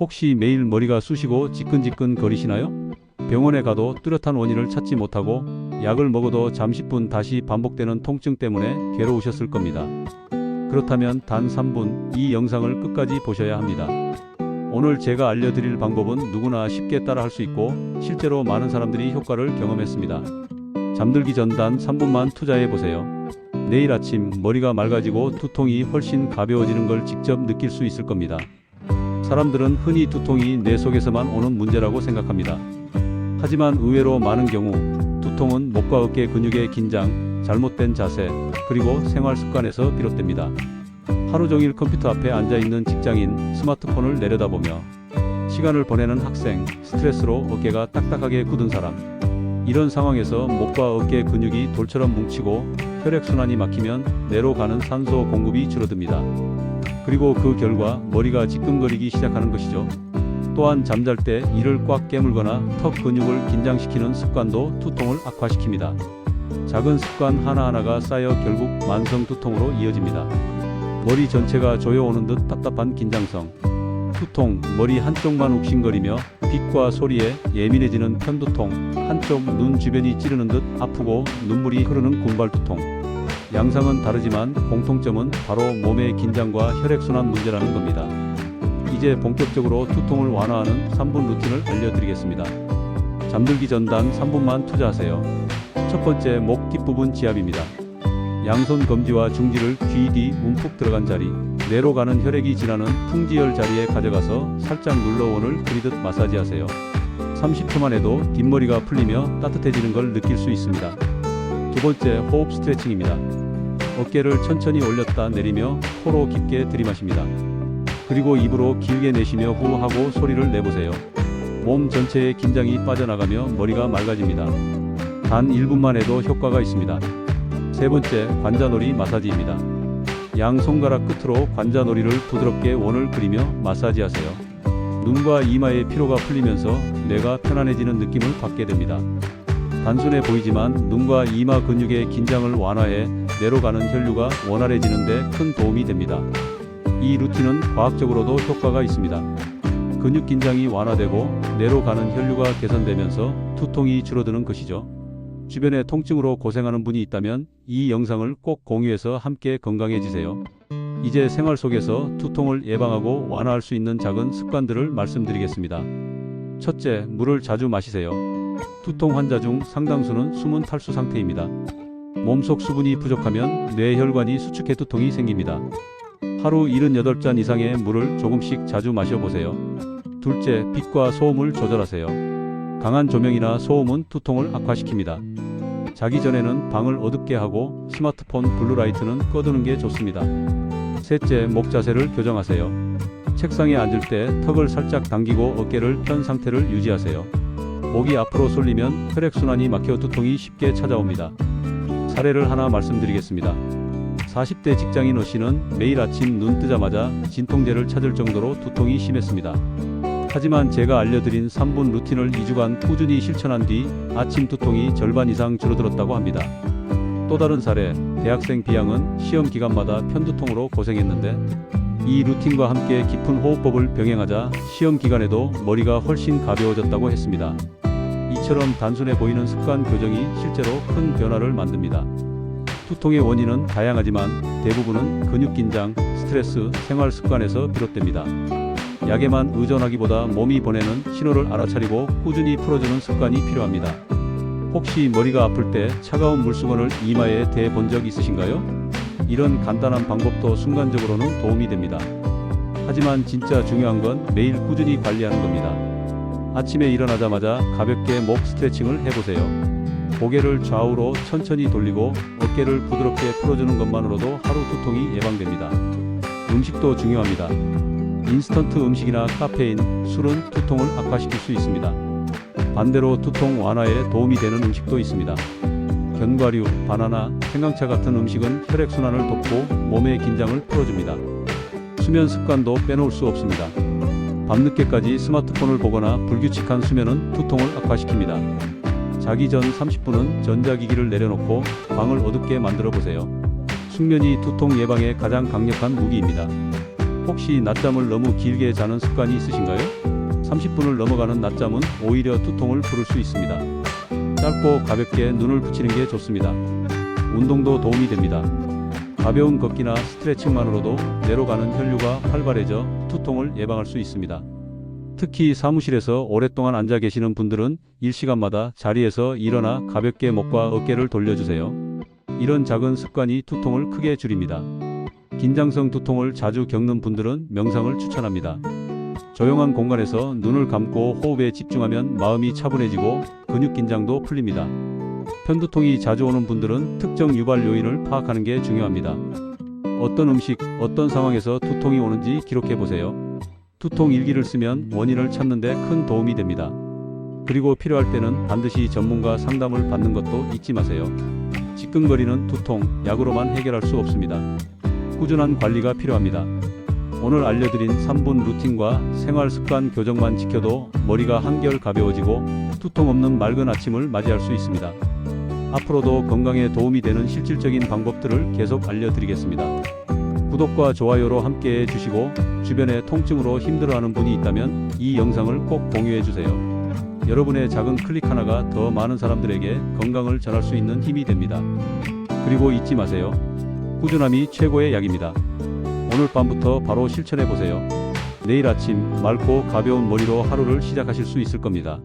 혹시 매일 머리가 쑤시고 지끈지끈 거리시나요? 병원에 가도 뚜렷한 원인을 찾지 못하고 약을 먹어도 잠시뿐 다시 반복되는 통증 때문에 괴로우셨을 겁니다. 그렇다면 단 3분 이 영상을 끝까지 보셔야 합니다. 오늘 제가 알려드릴 방법은 누구나 쉽게 따라 할 수 있고 실제로 많은 사람들이 효과를 경험했습니다. 잠들기 전 단 3분만 투자해 보세요. 내일 아침 머리가 맑아지고 두통이 훨씬 가벼워지는 걸 직접 느낄 수 있을 겁니다. 사람들은 흔히 두통이 뇌 속에서만 오는 문제라고 생각합니다. 하지만 의외로 많은 경우 두통은 목과 어깨 근육의 긴장, 잘못된 자세, 그리고 생활 습관에서 비롯됩니다. 하루 종일 컴퓨터 앞에 앉아 있는 직장인, 스마트폰을 내려다보며 시간을 보내는 학생, 스트레스로 어깨가 딱딱하게 굳은 사람. 이런 상황에서 목과 어깨 근육이 돌처럼 뭉치고 혈액순환이 막히면 뇌로 가는 산소 공급이 줄어듭니다. 그리고 그 결과 머리가 지끈거리기 시작하는 것이죠. 또한 잠잘 때 이를 꽉 깨물거나 턱 근육을 긴장시키는 습관도 두통을 악화시킵니다. 작은 습관 하나하나가 쌓여 결국 만성 두통으로 이어집니다. 머리 전체가 조여오는 듯 답답한 긴장성, 두통, 머리 한쪽만 욱신거리며 빛과 소리에 예민해지는 편두통, 한쪽 눈 주변이 찌르는 듯 아프고 눈물이 흐르는 군발두통. 양상은 다르지만 공통점은 바로 몸의 긴장과 혈액순환 문제라는 겁니다. 이제 본격적으로 두통을 완화하는 3분 루틴을 알려드리겠습니다. 잠들기 전 단 3분만 투자하세요. 첫 번째 목 뒷부분 지압입니다. 양손 검지와 중지를 귀 뒤 움푹 들어간 자리, 뇌로 가는 혈액이 지나는 풍지열 자리에 가져가서 살짝 눌러 원을 그리듯 마사지하세요. 30초만 해도 뒷머리가 풀리며 따뜻해지는 걸 느낄 수 있습니다. 두 번째 호흡 스트레칭입니다. 어깨를 천천히 올렸다 내리며 코로 깊게 들이마십니다. 그리고 입으로 길게 내쉬며 후 하고 소리를 내보세요. 몸 전체의 긴장이 빠져나가며 머리가 맑아집니다. 단 1분만 해도 효과가 있습니다. 세 번째, 관자놀이 마사지입니다. 양 손가락 끝으로 관자놀이를 부드럽게 원을 그리며 마사지하세요. 눈과 이마의 피로가 풀리면서 뇌가 편안해지는 느낌을 받게 됩니다. 단순해 보이지만 눈과 이마 근육의 긴장을 완화해 뇌로 가는 혈류가 원활해지는 데 큰 도움이 됩니다. 이 루틴은 과학적으로도 효과가 있습니다. 근육 긴장이 완화되고 뇌로 가는 혈류가 개선되면서 두통이 줄어드는 것이죠. 주변에 통증으로 고생하는 분이 있다면 이 영상을 꼭 공유해서 함께 건강해지세요. 이제 생활 속에서 두통을 예방하고 완화할 수 있는 작은 습관들을 말씀드리겠습니다. 첫째, 물을 자주 마시세요. 두통 환자 중 상당수는 숨은 탈수 상태입니다. 몸속 수분이 부족하면 뇌혈관이 수축해 두통이 생깁니다. 하루 78잔 이상의 물을 조금씩 자주 마셔보세요. 둘째, 빛과 소음을 조절하세요. 강한 조명이나 소음은 두통을 악화시킵니다. 자기 전에는 방을 어둡게 하고 스마트폰 블루라이트는 꺼두는 게 좋습니다. 셋째, 목 자세를 교정하세요. 책상에 앉을 때 턱을 살짝 당기고 어깨를 편 상태를 유지하세요. 목이 앞으로 쏠리면 혈액순환이 막혀 두통이 쉽게 찾아옵니다. 사례를 하나 말씀드리겠습니다. 40대 직장인 어 씨는 매일 아침 눈 뜨자마자 진통제를 찾을 정도로 두통이 심했습니다. 하지만 제가 알려드린 3분 루틴을 2주간 꾸준히 실천한 뒤 아침 두통이 절반 이상 줄어들었다고 합니다. 또 다른 사례, 대학생 B양은 시험 기간마다 편두통으로 고생했는데 이 루틴과 함께 깊은 호흡법을 병행하자 시험 기간에도 머리가 훨씬 가벼워졌다고 했습니다. 이처럼 단순해 보이는 습관 교정이 실제로 큰 변화를 만듭니다. 두통의 원인은 다양하지만 대부분은 근육 긴장, 스트레스, 생활 습관에서 비롯됩니다. 약에만 의존하기보다 몸이 보내는 신호를 알아차리고 꾸준히 풀어주는 습관이 필요합니다. 혹시 머리가 아플 때 차가운 물수건을 이마에 대본 적 있으신가요? 이런 간단한 방법도 순간적으로는 도움이 됩니다. 하지만 진짜 중요한 건 매일 꾸준히 관리하는 겁니다. 아침에 일어나자마자 가볍게 목 스트레칭을 해보세요. 고개를 좌우로 천천히 돌리고 어깨를 부드럽게 풀어주는 것만으로도 하루 두통이 예방됩니다. 음식도 중요합니다. 인스턴트 음식이나 카페인, 술은 두통을 악화시킬 수 있습니다. 반대로 두통 완화에 도움이 되는 음식도 있습니다. 견과류, 바나나, 생강차 같은 음식은 혈액순환을 돕고 몸의 긴장을 풀어줍니다. 수면 습관도 빼놓을 수 없습니다. 밤늦게까지 스마트폰을 보거나 불규칙한 수면은 두통을 악화시킵니다. 자기 전 30분은 전자기기를 내려놓고 방을 어둡게 만들어 보세요. 숙면이 두통 예방에 가장 강력한 무기입니다. 혹시 낮잠을 너무 길게 자는 습관이 있으신가요? 30분을 넘어가는 낮잠은 오히려 두통을 부를 수 있습니다. 짧고 가볍게 눈을 붙이는 게 좋습니다. 운동도 도움이 됩니다. 가벼운 걷기나 스트레칭만으로도 뇌로 가는 혈류가 활발해져 두통을 예방할 수 있습니다. 특히 사무실에서 오랫동안 앉아 계시는 분들은 일시간마다 자리에서 일어나 가볍게 목과 어깨를 돌려주세요. 이런 작은 습관이 두통을 크게 줄입니다. 긴장성 두통을 자주 겪는 분들은 명상을 추천합니다. 조용한 공간에서 눈을 감고 호흡에 집중하면 마음이 차분해지고 근육 긴장도 풀립니다. 편두통이 자주 오는 분들은 특정 유발 요인을 파악하는 게 중요합니다. 어떤 음식, 어떤 상황에서 두통이 오는지 기록해 보세요. 두통 일기를 쓰면 원인을 찾는 데 큰 도움이 됩니다. 그리고 필요할 때는 반드시 전문가 상담을 받는 것도 잊지 마세요. 지끈거리는 두통, 약으로만 해결할 수 없습니다. 꾸준한 관리가 필요합니다. 오늘 알려드린 3분 루틴과 생활 습관 교정만 지켜도 머리가 한결 가벼워지고 두통 없는 맑은 아침을 맞이할 수 있습니다. 앞으로도 건강에 도움이 되는 실질적인 방법들을 계속 알려드리겠습니다. 구독과 좋아요로 함께 해 주시고 주변에 통증으로 힘들어하는 분이 있다면 이 영상을 꼭 공유해 주세요. 여러분의 작은 클릭 하나가 더 많은 사람들에게 건강을 전할 수 있는 힘이 됩니다. 그리고 잊지 마세요. 꾸준함이 최고의 약입니다. 오늘 밤부터 바로 실천해 보세요. 내일 아침 맑고 가벼운 머리로 하루를 시작하실 수 있을 겁니다.